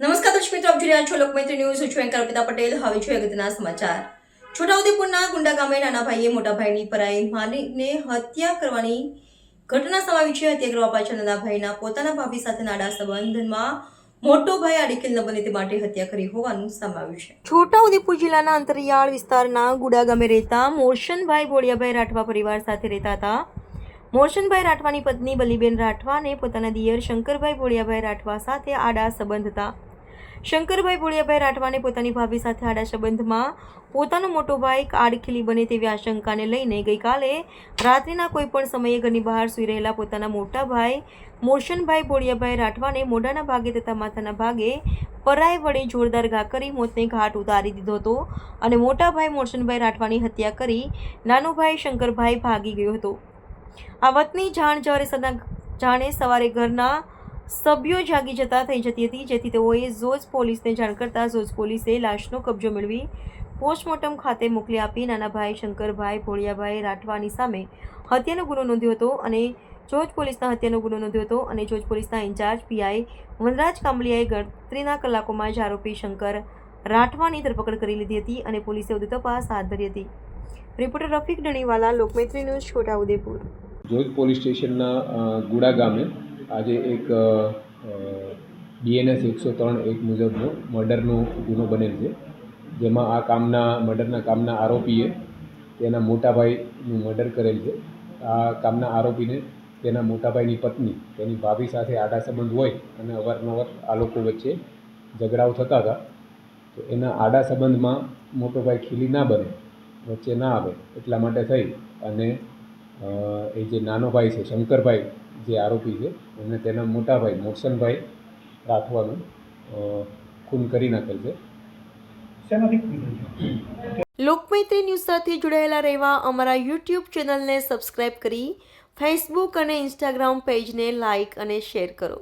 નમસ્કાર દર્શક મિત્રો, આપ જોઈ રહ્યા છો લોકમૈત્રી ન્યૂઝ. છું એન્કર અર્પિતા પટેલ. હવે છું અગત્યના સમાચાર. છોટાઉદેપુરના ગુંડા ગામે નાના ભાઈએ મોટા ભાઈની પરાઈ માલિકને હત્યા કરવાની ઘટના સમાવી છે. હત્યા કરવા પાછળ નાના ભાઈના પોતાના ભાભી સાથે નાડા સંબંધમાં મોટો ભાઈ આડીખેલ બને તે માટે હત્યા કરી હોવાનું સમાવ્યું છે. છોટાઉદેપુર જિલ્લાના અંતરિયાળ વિસ્તારના ગુડા ગામે રહેતા મોશનભાઈ બોડિયાભાઈ રાઠવા પરિવાર સાથે રહેતા હતા. મોશનભાઈ રાઠવાની પત્ની બલીબેન રાઠવાને પોતાના દિયર શંકરભાઈ ભોળિયાભાઈ રાઠવા સાથે આડા સંબંધ હતા. શંકરભાઈ ભોળિયાભાઈ રાઠવાને પોતાની ભાભી સાથે આડા સંબંધમાં પોતાનો મોટો ભાઈ આડખીલી બને તેવી આશંકાને લઈને ગઈકાલે રાત્રિના કોઈપણ સમયે ઘરની બહાર સૂઈ રહેલા પોતાના મોટા ભાઈ મોશનભાઈ ભોળિયાભાઈ રાઠવાને મોઢાના ભાગે તથા માથાના ભાગે પરાય વડે જોરદાર ઘા કરી મોતને ઘાટ ઉતારી દીધો હતો અને મોટા ભાઈ મોશનભાઈ રાઠવાની હત્યા કરી નાનો ભાઈ શંકરભાઈ ભાગી ગયો હતો. આ વાતની જાણ જ્યારે સદા જાણે સવારે ઘરના સભ્યો જાગી જતા થઈ જતી હતી, જેથી તેઓએ ઝોજ પોલીસને જાણ કરતા ઝોજ પોલીસે લાશનો કબજો મેળવી પોસ્ટમોર્ટમ ખાતે મોકલી આપી. નાના ભાઈ શંકરભાઈ, ભોળિયાભાઈ રાઠવાની સામે હત્યાનો ગુનો નોંધ્યો હતો અને જોજ પોલીસના હત્યાનો ગુનો નોંધ્યો હતો અને જોજ પોલીસના ઇન્ચાર્જ પીઆઈ વનરાજ કાંબલિયાએ ગણતરીના કલાકોમાં જ આરોપી શંકર રાઠવાની ધરપકડ કરી લીધી હતી અને પોલીસે વધુ તપાસ હાથ ધરી હતી. Reporter Rafiq Daniwala, Lokmaitri news Chhota Udepur જોજ police સ્ટેશનના ગુડા ગામે આજે એક બીએનએસ એકસો ત્રણ એક મુજબનો મર્ડરનો ગુનો બનેલ છે. જેમાં આ કામના, મર્ડરના કામના આરોપીએ તેના મોટાભાઈનું મર્ડર કરેલ છે. આ કામના આરોપીને તેના મોટાભાઈની પત્ની, તેની ભાભી સાથે આડા સંબંધ હોય અને અવારનવાર આ લોકો વચ્ચે ઝઘડાઓ થતા હતા, તો એના આડા સંબંધમાં મોટો ભાઈ ખીલી ના બને, વચ્ચે ના આવે, એટલા માટે થઈ અને એ જે નાનો ભાઈ છે શંકરભાઈ જે આરોપી છે એમને તેના મોટા ભાઈ મોરસનભાઈ રાઠવાનું ખૂન કરી નાખેલ છે. લોકમૈત્રી ન્યૂઝ સાથે જોડાયેલા રહેવા અમારા યુટ્યુબ ચેનલને સબસ્ક્રાઇબ કરી ફેસબુક અને ઇન્સ્ટાગ્રામ પેજને લાઇક અને શેર કરો.